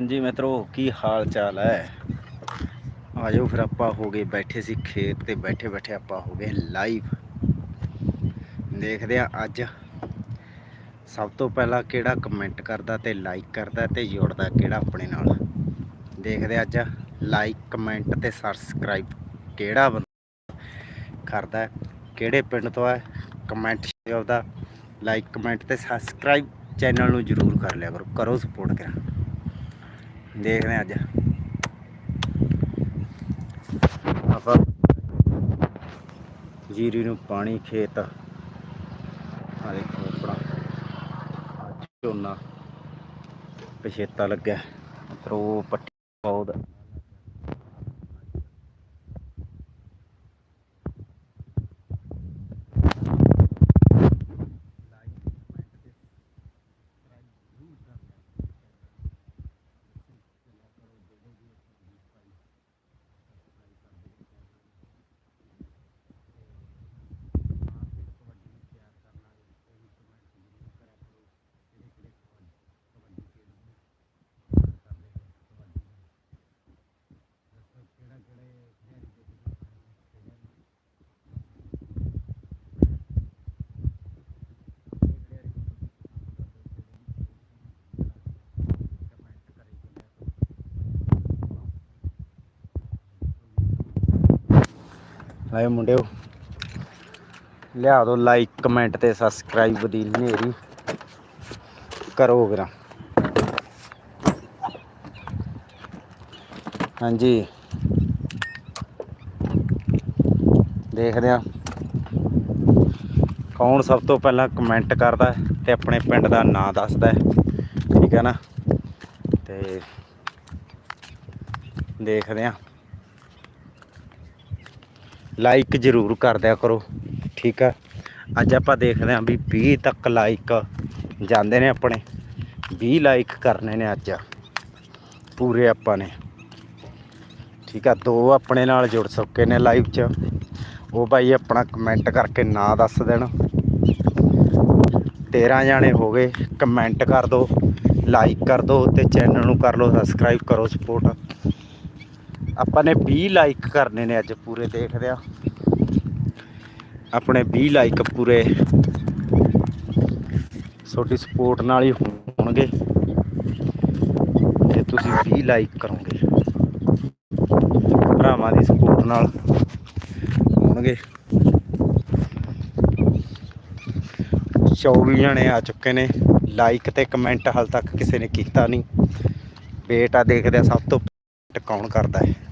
ਹਾਂਜੀ ਮਿੱਤਰੋ, ਕੀ ਹਾਲ ਚਾਲ ਹੈ? ਆਜੋ ਫਿਰ ਆਪਾਂ ਹੋ ਗਏ ਬੈਠੇ ਸੀ ਖੇਤ ਤੇ ਬੈਠੇ ਬੈਠੇ ਆਪਾਂ ਹੋ ਗਏ ਲਾਈਵ ਦੇਖਦੇ ਆ ਅੱਜ ਸਭ ਤੋਂ ਪਹਿਲਾਂ ਕਿਹੜਾ ਕਮੈਂਟ ਕਰਦਾ ਤੇ ਲਾਈਕ ਕਰਦਾ ਤੇ ਜੋੜਦਾ ਕਿਹੜਾ ਆਪਣੇ ਨਾਲ। ਦੇਖਦੇ ਆ ਅੱਜ ਲਾਈਕ ਕਮੈਂਟ ਤੇ ਸਬਸਕ੍ਰਾਈਬ ਕਿਹੜਾ ਬੰਦਾ ਕਰਦਾ ਕਿਹੜੇ ਪਿੰਡ ਤੋਂ ਹੈ ਕਮੈਂਟ ਆਪਦਾ ਲਾਈਕ ਕਮੈਂਟ ਤੇ ਸਬਸਕ੍ਰਾਈਬ ਚੈਨਲ ਨੂੰ ਜਰੂਰ ਕਰ ਲਿਆ ਕਰੋ ਕਰੋ ਸਪੋਰਟ ਕਰਾਂ ਦੇਖਦੇ ਹਾਂ ਅੱਜ। ਆਪਾਂ ਜੀਰੀ ਨੂੰ ਪਾਣੀ, ਖੇਤ। ਆ ਦੇਖੋ ਆਪਣਾ। ਝੋਨਾ। ਪਛੇਤਾ ਲੱਗਿਆ। ਪਰ ਉਹ ਪੱਟੀ ਆਏ ਮੁੰਡਿਓ। ਲਿਆ ਦਿਓ ਲਾਈਕ ਕਮੈਂਟ ਤੇ ਸਬਸਕ੍ਰਾਈਬ ਦੀ ਨੇਰੀ ਕਰੋ ਵੀਰਾਂ। ਹਾਂਜੀ। ਦੇਖਦੇ ਆ ਕੌਣ ਸਭ ਤੋਂ ਪਹਿਲਾਂ ਕਮੈਂਟ ਕਰਦਾ ਹੈ ਤੇ ਆਪਣੇ ਪਿੰਡ ਦਾ ਨਾਂ ਦੱਸਦਾ ਠੀਕ ਹੈ ਨਾ? ਤੇ ਦੇਖਦੇ ਆ ਲਾਈਕ ਜ਼ਰੂਰ ਕਰ ਦਿਆ ਕਰੋ, ਠੀਕ ਆ? ਅੱਜ ਆਪਾਂ ਦੇਖਦੇ ਆਂ ਵੀ 20 ਤੱਕ ਲਾਈਕ ਜਾਂਦੇ ਨੇ ਆਪਣੇ 20 ਲਾਈਕ ਕਰਨੇ ਨੇ ਅੱਜ, ਪੂਰੇ ਆਪਾਂ ਨੇ, ਠੀਕ ਆ? ਦੋ ਆਪਣੇ ਨਾਲ ਜੁੜ ਚੁੱਕੇ ਨੇ ਲਾਈਵ 'ਚ, ਉਹ ਭਾਈ ਆਪਣਾ ਕਮੈਂਟ ਕਰਕੇ ਨਾਂ ਦੱਸ ਦੇਣ। 13 ਜਾਣੇ ਹੋ ਗਏ ਕਮੈਂਟ ਕਰ ਦਿਓ ਲਾਈਕ ਕਰ ਦਿਓ ਤੇ ਚੈਨਲ ਨੂੰ ਕਰ ਲਓ ਸਬਸਕ੍ਰਾਈਬ ਕਰੋ ਸਪੋਰਟ ਆਪਾਂ ਨੇ 20 ਲਾਈਕ ਕਰਨੇ ਨੇ ਅੱਜ ਪੂਰੇ ਦੇਖਦੇ ਆ ਆਪਣੇ 20 ਲਾਈਕ ਪੂਰੇ। ਤੁਹਾਡੀ ਸਪੋਰਟ ਨਾਲ ਹੀ ਹੋਣਗੇ। ਜੇ ਤੁਸੀਂ 20 ਲਾਈਕ ਕਰੋਗੇ। ਭਰਾਵਾਂ ਦੀ ਸਪੋਰਟ ਨਾਲ ਹੋਣਗੇ। 24 ਜਣੇ ਆ ਚੁੱਕੇ ਨੇ। ਲਾਈਕ ਤੇ ਕਮੈਂਟ ਹਾਲ ਤੱਕ ਕਿਸੇ ਨੇ ਕੀਤਾ ਨਹੀਂ। ਬੇਟਾ ਦੇਖਦੇ ਆ ਸਭ ਤੋਂ ਕੌਣ ਕਰਦਾ ਹੈ?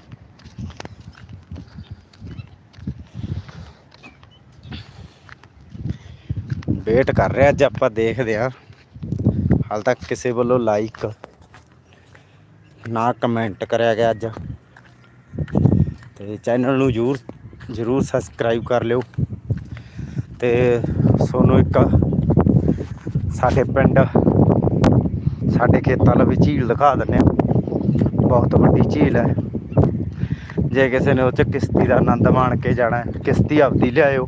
ਵੇਟ ਕਰ ਰਿਹਾ, ਅੱਜ ਆਪਾਂ ਦੇਖਦੇ ਆ ਹਾਲ ਤੱਕ ਕਿਸੇ ਵੱਲੋਂ ਲਾਈਕ ਨਾ ਕਮੈਂਟ ਕਰਿਆ ਗਿਆ ਅੱਜ। ਤੇ ਚੈਨਲ ਨੂੰ ਜਰੂਰ ਜਰੂਰ ਸਬਸਕ੍ਰਾਈਬ ਕਰ ਲਿਓ। ਤੇ ਸੋਨੂੰ ਇੱਕ ਸਾਡੇ ਪਿੰਡ, ਸਾਡੇ ਖੇਤਾਂ ਲਈ ਝੀਲ ਦਿਖਾ ਦਿੰਨੇ ਆ ਬਹੁਤ ਵੱਡੀ ਝੀਲ ਹੈ। ਜੇ ਕਿਸੇ ਨੇ ਉਹ ਚ ਕਿਸ਼ਤੀ ਦਾ ਆਨੰਦ ਮਾਣ ਕੇ ਜਾਣਾ ਕਿਸ਼ਤੀ ਆਪਦੀ ਲਿਆਇਓ,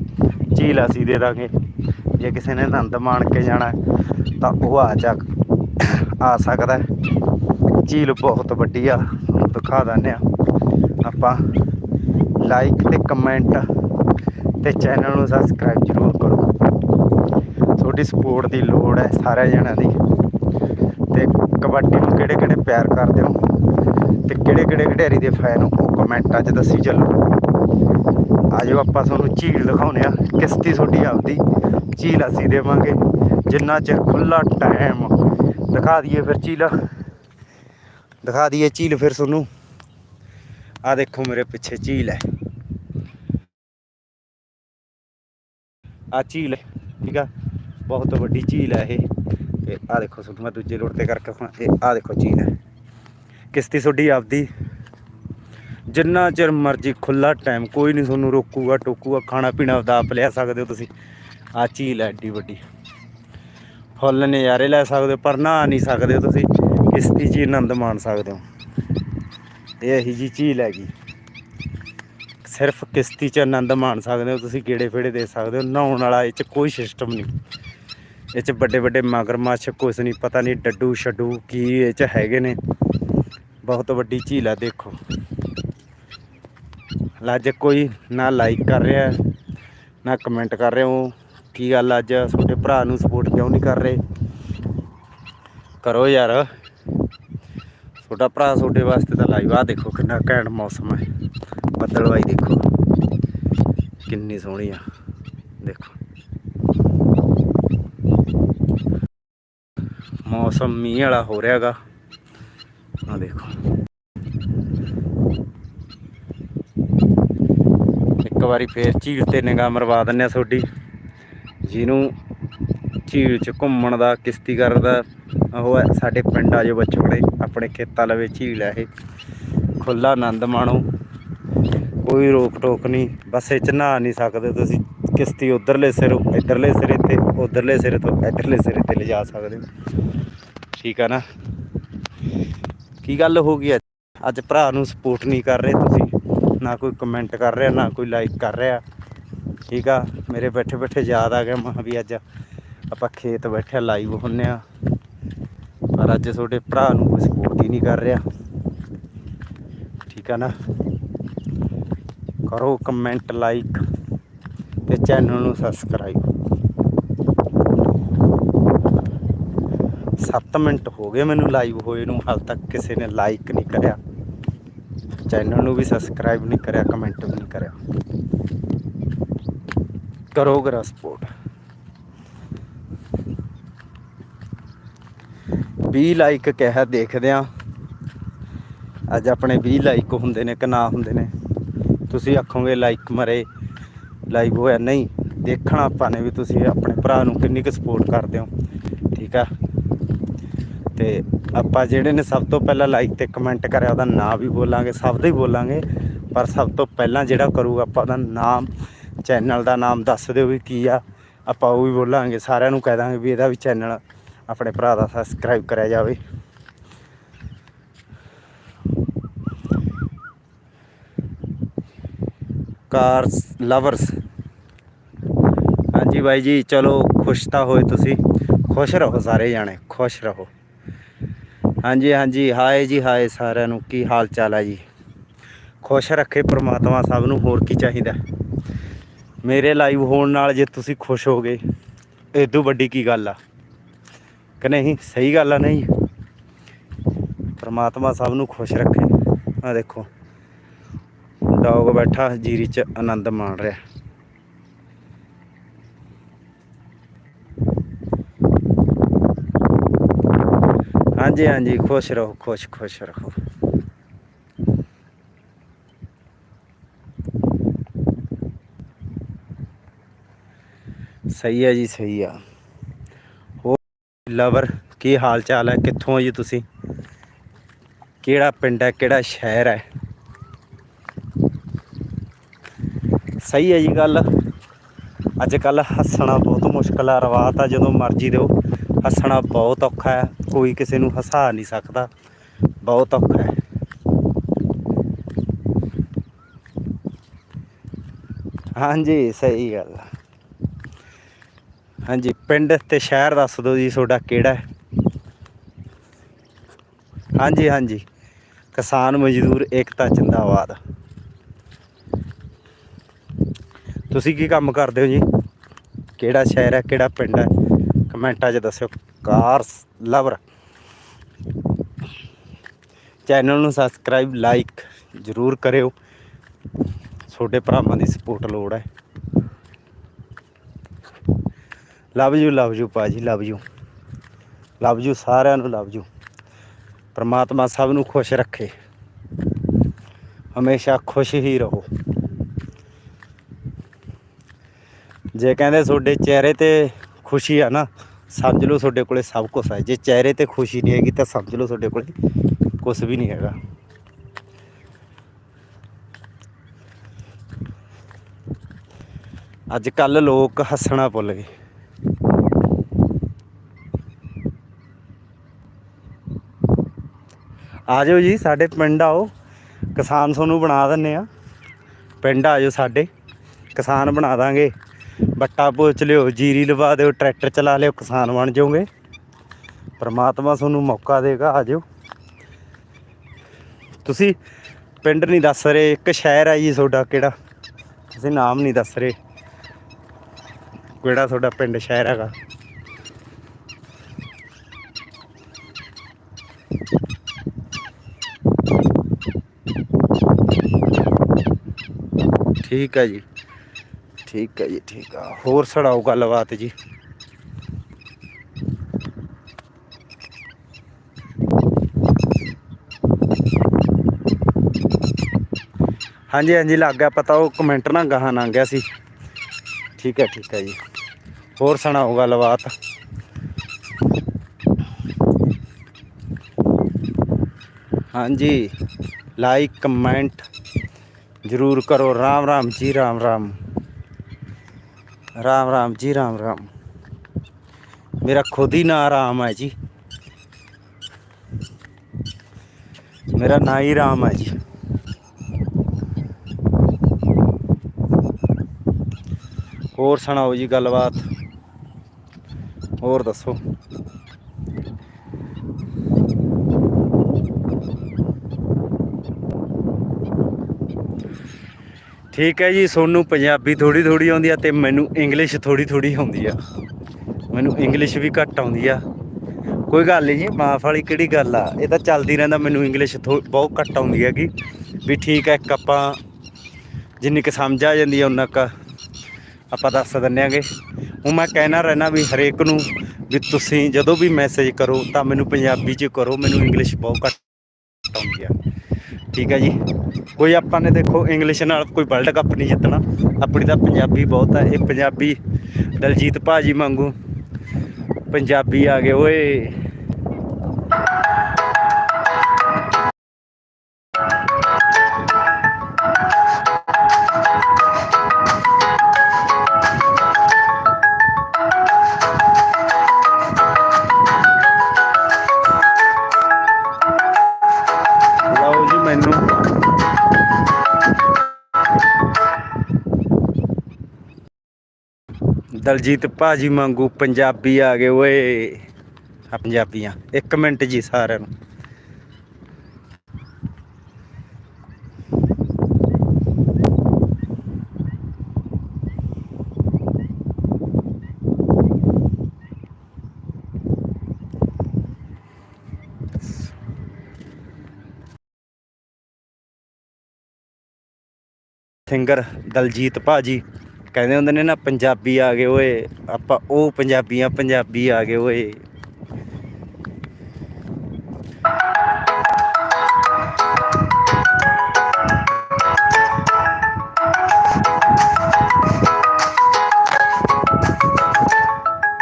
ਝੀਲ ਅਸੀਂ ਦੇ ਦਾਂਗੇ। ਜੇ ਕਿਸੇ ਨੇ ਆਨੰਦ ਮਾਣ ਕੇ ਜਾਣਾ ਤਾਂ ਉਹ ਆ ਜਾ। ਆ ਸਕਦਾ ਝੀਲ ਬਹੁਤ ਵੱਡੀ ਆ ਦਿਖਾ ਦਿੰਦੇ ਆ ਆਪਾਂ ਲਾਈਕ ਤੇ ਕਮੈਂਟ ਤੇ ਚੈਨਲ ਨੂੰ ਸਬਸਕ੍ਰਾਈਬ ਜ਼ਰੂਰ ਕਰੋ। ਤੁਹਾਡੀ ਸਪੋਰਟ ਦੀ ਲੋੜ ਹੈ ਸਾਰਿਆਂ ਜਣਿਆਂ ਦੀ। ਤੇ ਕਬੱਡੀ ਨੂੰ ਕਿਹੜੇ ਕਿਹੜੇ ਪਿਆਰ ਕਰਦੇ ਹੋ? ਤੇ ਕਿਹੜੇ ਕਿਹੜੇ ਖਿਡਾਰੀ ਦੇ ਫੈਨ ਹੋ? ਕਮੈਂਟਾਂ 'ਚ ਦੱਸੀ ਚੱਲੋ। ਆਜੋ ਆਪਾਂ ਤੁਹਾਨੂੰ ਝੀਲ ਦਿਖਾਉਨੇ ਆ ਕਿਸ਼ਤੀ ਤੁਹਾਡੀ ਆਪਦੀ ਝੀਲ ਅਸੀਂ ਦੇਵਾਂਗੇ। ਜਿੰਨਾ ਚਿਰ ਖੁੱਲਾ ਟਾਈਮ ਦਿਖਾ ਦਈਏ ਫਿਰ ਝੀਲ ਦਿਖਾ ਦਈਏ ਝੀਲ ਫਿਰ ਤੁਹਾਨੂੰ। ਆ ਦੇਖੋ ਮੇਰੇ ਪਿੱਛੇ ਝੀਲ ਹੈ। ਆ ਝੀਲ ਠੀਕ ਆ? ਬਹੁਤ ਵੱਡੀ ਝੀਲ ਹੈ ਇਹ। ਤੇ ਆ ਦੇਖੋ ਤੁਹਾਨੂੰ ਮੈਂ ਦੂਜੇ ਰੋਡ ਤੇ ਕਰਕੇ ਹੁਣ ਇਹ ਆ ਦੇਖੋ ਝੀਲ ਹੈ। ਕਿਸ਼ਤੀ ਤੁਹਾਡੀ ਆਪਦੀ। ਜਿੰਨਾ ਚਿਰ ਮਰਜ਼ੀ ਖੁੱਲਾ ਟਾਈਮ ਕੋਈ ਨਹੀਂ ਤੁਹਾਨੂੰ ਰੋਕੂਗਾ, ਟੋਕੂਗਾ ਖਾਣਾ ਪੀਣਾ ਆਪਦਾ ਆਪ ਲਿਆ ਸਕਦੇ ਹੋ ਤੁਸੀਂ। ਆ ਝੀਲ ਹੈ ਏਡੀ ਵੱਡੀ। ਫੁੱਲ ਨਜ਼ਾਰੇ ਲੈ ਸਕਦੇ ਹੋ, ਪਰ ਨਹਾ ਨਹੀਂ ਸਕਦੇ ਹੋ ਤੁਸੀਂ। ਕਿਸ਼ਤੀ 'ਚ ਹੀ ਆਨੰਦ ਮਾਣ ਸਕਦੇ ਹੋ। ਇਹ ਇਹੀ ਜੀ ਝੀਲ ਹੈਗੀ। ਸਿਰਫ ਕਿਸ਼ਤੀ 'ਚ ਆਨੰਦ ਮਾਣ ਸਕਦੇ ਹੋ ਤੁਸੀਂ, ਗੇੜੇ ਫੇੜੇ ਦੇ ਸਕਦੇ ਹੋ। ਨਹਾਉਣ ਵਾਲਾ ਇਹ 'ਚ ਕੋਈ ਸਿਸਟਮ ਨਹੀਂ। ਇਹ 'ਚ ਵੱਡੇ ਵੱਡੇ ਮਗਰਮੱਛ, ਕੁਛ ਨਹੀਂ, ਪਤਾ ਨਹੀਂ ਡੱਡੂ ਛੱਡੂ ਕੀ ਇਹ 'ਚ ਹੈਗੇ ਨੇ। ਬਹੁਤ ਵੱਡੀ ਝੀਲ ਹੈ ਦੇਖੋ। ਅੱਜ ਕੋਈ ਨਾ ਲਾਈਕ ਕਰ ਰਿਹਾ, ਨਾ ਕਮੈਂਟ ਕਰ ਰਿਹਾ, ਉਹ ਕੀ ਗੱਲ ਅੱਜ ਤੁਹਾਡੇ ਭਰਾ ਨੂੰ ਸਪੋਰਟ ਕਿਉਂ ਨਹੀਂ ਕਰ ਰਹੇ? ਕਰੋ ਯਾਰ। ਤੁਹਾਡਾ ਭਰਾ ਤੁਹਾਡੇ ਵਾਸਤੇ ਤਾਂ ਲਾਈਵ ਆ। ਦੇਖੋ ਕਿੰਨਾ ਘੈਂਟ ਮੌਸਮ ਹੈ ਬੱਦਲਵਾਈ ਦੇਖੋ। ਕਿੰਨੀ ਸੋਹਣੀ ਆ। ਦੇਖੋ। ਮੌਸਮ ਮੀਂਹ ਵਾਲਾ ਹੋ ਰਿਹਾਗਾ ਆ ਦੇਖੋ। ਇੱਕ ਵਾਰੀ ਫੇਰ ਝੀਲ ਤੇ ਨਿਗਾਹ ਮਰਵਾ ਦਿੰਨੇ ਆ ਤੁਹਾਡੀ। ਜਿਹਨੂੰ ਝੀਲ 'ਚ ਘੁੰਮਣ ਦਾ, ਕਿਸ਼ਤੀ ਦਾ ਉਹ ਹੈ ਸਾਡੇ ਪਿੰਡ ਆ ਜੋ ਬਚੋੜੇ ਆਪਣੇ ਖੇਤਾਂ ਲਵੇ ਝੀਲ ਹੈ ਇਹ। ਖੁੱਲਾ ਆਨੰਦ ਮਾਣੋ। ਕੋਈ ਰੋਕ ਟੋਕ ਨਹੀਂ, ਬਸ ਇਹ 'ਚ ਨਹਾ ਨਹੀਂ ਸਕਦੇ ਤੁਸੀਂ। ਕਿਸ਼ਤੀ ਉਧਰਲੇ ਸਿਰ, ਇਧਰਲੇ ਸਿਰੇ ਤੇ, ਉਧਰਲੇ ਸਿਰੇ ਤੋਂ ਇਧਰਲੇ ਸਿਰੇ ਤੇ ਲਿਜਾ ਸਕਦੇ ਹੋ। ਠੀਕ ਆ ਨਾ? ਕੀ ਗੱਲ ਹੋ ਗਈ ਅੱਜ? ਅੱਜ ਭਰਾ ਨੂੰ ਸਪੋਰਟ ਨਹੀਂ ਕਰ ਰਹੇ ਤੁਸੀਂ। ਨਾ ਕੋਈ ਕਮੈਂਟ ਕਰ ਰਿਹਾ, ਨਾ ਕੋਈ ਲਾਈਕ ਕਰ ਰਿਹਾ। ਠੀਕ ਆ? ਮੇਰੇ ਬੈਠੇ ਬੈਠੇ ਯਾਦ ਆ ਗਿਆ ਮਾ ਵੀ ਅੱਜ ਆਪਾਂ ਖੇਤ ਬੈਠੇ ਲਾਈਵ ਹੁੰਨੇ ਆ। ਪਰ ਅੱਜ ਤੁਹਾਡੇ ਭਰਾ ਨੂੰ ਕੋਈ ਸਪੋਰਟ ਹੀ ਨਹੀਂ ਕਰ ਰਿਹਾ। ਠੀਕ ਆ ਨਾ? ਕਰੋ ਕਮੈਂਟ ਲਾਈਕ ਤੇ ਚੈਨਲ ਨੂੰ ਸਬਸਕ੍ਰਾਈਬ 7 ਮਿੰਟ ਹੋ ਗਏ ਮੈਨੂੰ ਲਾਈਵ ਹੋਏ ਨੂੰ, ਹਾਲ ਤੱਕ ਕਿਸੇ ਨੇ ਲਾਈਕ ਨਹੀਂ ਕਰਿਆ। ਚੈਨਲ ਨੂੰ ਵੀ ਸਬਸਕ੍ਰਾਈਬ ਨਹੀਂ ਕਰਿਆ ਕਮੈਂਟ ਵੀ ਨਹੀਂ ਕਰਿਆ। ਕਰੋ ਗਰਾ ਸਪੋਰਟ। ਵੀ ਲਾਈਕ ਕਿਹਾ ਦੇਖਦੇ ਆ ਅੱਜ ਆਪਣੇ 20 ਲਾਈਕ ਹੁੰਦੇ ਨੇ ਕਿ ਨਾ ਹੁੰਦੇ ਨੇ? ਤੁਸੀਂ ਆਖੋਗੇ ਲਾਈਕ ਮਰੇ ਲਾਈਕ ਹੋਇਆ ਨਹੀਂ। ਦੇਖਣਾ ਆਪਾਂ ਨੇ ਵੀ ਤੁਸੀਂ ਆਪਣੇ ਭਰਾ ਨੂੰ ਕਿੰਨੀ ਕੁ ਸਪੋਰਟ ਕਰਦੇ ਹੋ। ਠੀਕ ਆ? ਤੇ ਆਪਾਂ ਜਿਹੜੇ ਨੇ ਸਭ ਤੋਂ ਪਹਿਲਾਂ ਲਾਈਕ ਤੇ ਕਮੈਂਟ ਕਰਿਆ, ਉਹਦਾ ਨਾਮ ਵੀ ਬੋਲਾਂਗੇ, ਸਭ ਦਾ ਹੀ ਬੋਲਾਂਗੇ। ਪਰ ਸਭ ਤੋਂ ਪਹਿਲਾਂ ਜਿਹੜਾ ਕਰੂਗਾ ਆਪਾਂ ਉਹਦਾ ਨਾਮ ਚੈਨਲ ਦਾ ਨਾਮ ਦੱਸ ਦਿਓ ਵੀ ਕੀ ਆ। ਆਪਾਂ ਉਹ ਵੀ ਬੋਲਾਂਗੇ, ਸਾਰਿਆਂ ਨੂੰ ਕਹਿ ਦਾਂਗੇ ਵੀ ਇਹਦਾ ਵੀ ਚੈਨਲ ਆਪਣੇ ਭਰਾ ਦਾ ਸਬਸਕ੍ਰਾਈਬ ਕਰਿਆ ਜਾਵੇ। ਕਾਰਸ ਲਵਰਸ ਹਾਂਜੀ ਬਾਈ ਜੀ, ਚਲੋ ਖੁਸ਼ ਤਾਂ ਹੋਏ ਤੁਸੀਂ। ਖੁਸ਼ ਰਹੋ ਸਾਰੇ ਜਾਣੇ, ਖੁਸ਼ ਰਹੋ। ਹਾਂਜੀ ਹਾਂਜੀ, ਹਾਏ ਜੀ, ਹਾਏ ਸਾਰਿਆਂ ਨੂੰ, ਕੀ ਹਾਲ ਚਾਲ ਹੈ ਜੀ। ਖੁਸ਼ ਰੱਖੇ ਪ੍ਰਮਾਤਮਾ ਸਭ ਨੂੰ, ਹੋਰ ਕੀ ਚਾਹੀਦਾ? ਮੇਰੇ ਲਾਈਵ ਹੋਣ ਨਾਲ ਜੇ ਤੁਸੀਂ ਖੁਸ਼ ਹੋ ਗਏ ਇਦੋਂ ਵੱਡੀ ਕੀ ਗੱਲ ਆ? ਕਿ ਨਹੀਂ, ਸਹੀ ਗੱਲ ਆ, ਨਹੀਂ। ਪਰਮਾਤਮਾ ਸਭ ਨੂੰ ਖੁਸ਼ ਰੱਖੇ। ਆ ਦੇਖੋ ਡੌਗ ਬੈਠਾ, ਜੀਰੀ 'ਚ ਆਨੰਦ ਮਾਣ ਰਿਹਾ। ਹਾਂਜੀ ਹਾਂਜੀ, ਖੁਸ਼ ਰਹੋ, ਖੁਸ਼ ਖੁਸ਼ ਰਹੋ। ਸਹੀ ਹੈ ਜੀ, ਸਹੀ ਆ। ਹੋਰ ਲਵਰ, ਕੀ ਹਾਲ ਚਾਲ ਹੈ? ਕਿੱਥੋਂ ਹੋ ਜੀ ਤੁਸੀਂ? ਕਿਹੜਾ ਪਿੰਡ ਹੈ, ਕਿਹੜਾ ਸ਼ਹਿਰ ਹੈ? ਸਹੀ ਹੈ ਜੀ ਗੱਲ। ਅੱਜ ਕੱਲ ਹੱਸਣਾ ਬਹੁਤ ਮੁਸ਼ਕਲ ਆ, ਰਵਾਤ ਆ, ਜਦੋਂ ਮਰਜ਼ੀ ਦਿਓ। ਹੱਸਣਾ ਬਹੁਤ ਔਖਾ ਹੈ, ਕੋਈ ਕਿਸੇ ਨੂੰ ਹਸਾ ਨਹੀਂ ਸਕਦਾ। ਬਹੁਤ ਔਖਾ ਹੈ। ਹਾਂਜੀ, ਸਹੀ ਗੱਲ। ਆ ਹਾਂਜੀ, ਪਿੰਡ ਤੇ ਸ਼ਹਿਰ ਦੱਸ ਦਿਓ ਜੀ ਤੁਹਾਡਾ ਕਿਹੜਾ ਹੈ। ਹਾਂਜੀ ਹਾਂਜੀ। ਕਿਸਾਨ ਮਜ਼ਦੂਰ ਏਕਤਾ ਜਿੰਦਾਬਾਦ। ਤੁਸੀਂ ਕੀ ਕੰਮ ਕਰਦੇ ਹੋ ਜੀ? ਕਿਹੜਾ ਸ਼ਹਿਰ ਹੈ, ਕਿਹੜਾ ਪਿੰਡ ਹੈ? ਕਮੈਂਟਾਂ 'ਚ ਦੱਸਿਓ। Car lover. ਚੈਨਲ ਨੂੰ ਸਬਸਕ੍ਰਾਈਬ, ਲਾਈਕ ਜ਼ਰੂਰ ਕਰਿਓ। ਛੋਟੇ ਭਰਾਵਾਂ ਦੀ ਸਪੋਰਟ ਲੋੜ ਹੈ। ਲਵ ਯੂ ਲਵ ਯੂ ਪਾਜੀ ਲਵ ਯੂ ਲਵ ਯੂ ਸਾਰਿਆਂ ਨੂੰ ਲਵ ਯੂ ਪਰਮਾਤਮਾ ਸਭ ਨੂੰ ਖੁਸ਼ ਰੱਖੇ। ਹਮੇਸ਼ਾ ਖੁਸ਼ ਹੀ ਰਹੋ। ਜੇ ਕਹਿੰਦੇ ਤੁਹਾਡੇ ਚਿਹਰੇ ਤੇ ਖੁਸ਼ੀ ਆ ਨਾ, ਸਮਝ ਲਓ ਤੁਹਾਡੇ ਕੋਲੇ ਸਭ ਕੁਝ ਹੈ ਜੇ ਚਿਹਰੇ ਤੇ ਖੁਸ਼ੀ ਨਹੀਂ ਹੈਗੀ ਤਾਂ ਸਮਝ ਲਓ ਤੁਹਾਡੇ ਕੋਲੇ ਕੁਝ ਵੀ ਨਹੀਂ ਹੈਗਾ। ਅੱਜ ਕੱਲ ਲੋਕ ਹੱਸਣਾ ਭੁੱਲ ਗਏ। ਆ ਜਾਓ ਜੀ, ਸਾਡੇ ਪਿੰਡ ਆਓ। ਕਿਸਾਨ ਤੁਹਾਨੂੰ ਬਣਾ ਦਿੰਨੇ ਆ। ਪਿੰਡ ਆ ਜਾਓ ਸਾਡੇ। ਕਿਸਾਨ ਬਣਾ ਦਾਂਗੇ। ਬੱਟਾ ਪੋਚ ਲਿਓ, ਜੀਰੀ ਲਵਾ ਦਿਓ, ਟਰੈਕਟਰ ਚਲਾ ਲਿਓ, ਕਿਸਾਨ ਬਣ ਜਾਓਗੇ। ਪਰਮਾਤਮਾ ਤੁਹਾਨੂੰ ਮੌਕਾ ਦੇਗਾ ਆ ਜਾਓ ਤੁਸੀਂ ਪਿੰਡ ਨਹੀਂ ਦੱਸ ਰਹੇ, ਇੱਕ ਸ਼ਹਿਰ ਹੈ ਜੀ ਤੁਹਾਡਾ ਕਿਹੜਾ? ਤੁਸੀਂ ਨਾਮ ਨਹੀਂ ਦੱਸ ਰਹੇ। ਕਿਹੜਾ ਤੁਹਾਡਾ ਪਿੰਡ, ਸ਼ਹਿਰ ਹੈਗਾ? ਠੀਕ ਹੈ ਜੀ। ਠੀਕ ਹੈ ਜੀ, ਠੀਕ ਆ। ਹੋਰ ਸੁਣਾਓ ਗੱਲਬਾਤ ਜੀ? ਹਾਂਜੀ ਹਾਂਜੀ, ਲੱਗ ਗਿਆ ਪਤਾ, ਉਹ ਕਮੈਂਟ ਨਾ ਗਾਹਾਂ ਲੰਘ ਗਿਆ ਸੀ। ਠੀਕ ਹੈ ਠੀਕ ਹੈ ਜੀ। ਹੋਰ ਸੁਣਾਓ ਗੱਲਬਾਤ? ਹਾਂਜੀ। ਲਾਈਕ ਕਮੈਂਟ ਜਰੂਰ ਕਰੋ। ਰਾਮ ਰਾਮ, ਜੀ ਰਾਮ ਰਾਮ। ਰਾਮ ਰਾਮ, ਜੀ ਰਾਮ ਰਾਮ। ਮੇਰਾ ਖੁਦ ਹੀ ਨਾਂ ਰਾਮ ਹੈ ਜੀ। ਮੇਰਾ ਨਾਂ ਹੀ ਰਾਮ ਹੈ ਜੀ। ਹੋਰ ਸੁਣਾਓ ਜੀ ਗੱਲਬਾਤ? ਹੋਰ ਦੱਸੋ। ਠੀਕ ਹੈ ਜੀ, ਸੋਨੂੰ ਪੰਜਾਬੀ ਥੋੜੀ ਥੋੜੀ ਆਉਂਦੀ ਆ ਤੇ ਮੈਨੂੰ ਇੰਗਲਿਸ਼ ਥੋੜੀ ਥੋੜੀ ਆਉਂਦੀ ਆ। ਮੈਨੂੰ ਇੰਗਲਿਸ਼ ਵੀ ਘੱਟ ਆਉਂਦੀ ਆ। ਕੋਈ ਗੱਲ ਨਹੀਂ ਜੀ, ਮਾਫ ਵਾਲੀ ਕਿਹੜੀ ਗੱਲ ਆ? ਇਹ ਤਾਂ ਚੱਲਦੀ ਰਹਿੰਦਾ, ਮੈਨੂੰ ਇੰਗਲਿਸ਼ ਥੋ- ਬਹੁਤ ਘੱਟ ਆਉਂਦੀ ਹੈਗੀ। ਵੀ ਠੀਕ ਹੈ ਇੱਕ ਆਪਾਂ ਜਿੰਨੀ ਕੁ ਸਮਝ ਆ ਜਾਂਦੀ ਆ ਉਨਾ ਕੁ ਆਪਾਂ ਦੱਸ ਦਿੰਦੇ ਆਂਗੇ। ਹੁਣ ਮੈਂ ਕਹਿਣਾ ਰਹਿਣਾ ਵੀ ਹਰੇਕ ਨੂੰ ਵੀ ਤੁਸੀਂ ਜਦੋਂ ਵੀ ਮੈਸੇਜ ਕਰੋ, ਤਾਂ ਮੈਨੂੰ ਪੰਜਾਬੀ 'ਚ ਕਰੋ, ਮੈਨੂੰ ਇੰਗਲਿਸ਼ ਬਹੁਤ ਘੱਟ ਆਉਂਦੀ ਆ। ਠੀਕ ਹੈ ਜੀ। ਕੋਈ ਆਪਾਂ ਨੇ ਦੇਖੋ ਇੰਗਲਿਸ਼ ਨਾਲ ਕੋਈ ਵਰਲਡ ਕੱਪ ਨਹੀਂ ਜਿੱਤਣਾ। ਆਪਣੀ ਤਾਂ ਪੰਜਾਬੀ ਬਹੁਤ ਆ। ਇਹ ਪੰਜਾਬੀ ਦਲਜੀਤ ਭਾਜੀ ਵਾਂਗੂ ਪੰਜਾਬੀ ਆ ਗਏ। ਓਏ। ਦਲਜੀਤ ਭਾਜੀ ਵਾਂਗੂ ਪੰਜਾਬੀ ਆ ਗਏ ਓਏ। ਆ ਪੰਜਾਬੀਆਂ। ਇੱਕ ਮਿੰਟ ਜੀ ਸਾਰਿਆਂ ਨੂੰ। ਸਿੰਗਰ ਦਲਜੀਤ ਭਾਜੀ। ਕਹਿੰਦੇ ਹੁੰਦੇ ਨੇ ਨਾ, ਪੰਜਾਬੀ ਆ ਗਏ ਓਏ। ਆਪਾਂ ਉਹ ਪੰਜਾਬੀਆਂ, ਪੰਜਾਬੀ ਆ ਗਏ ਓਏ।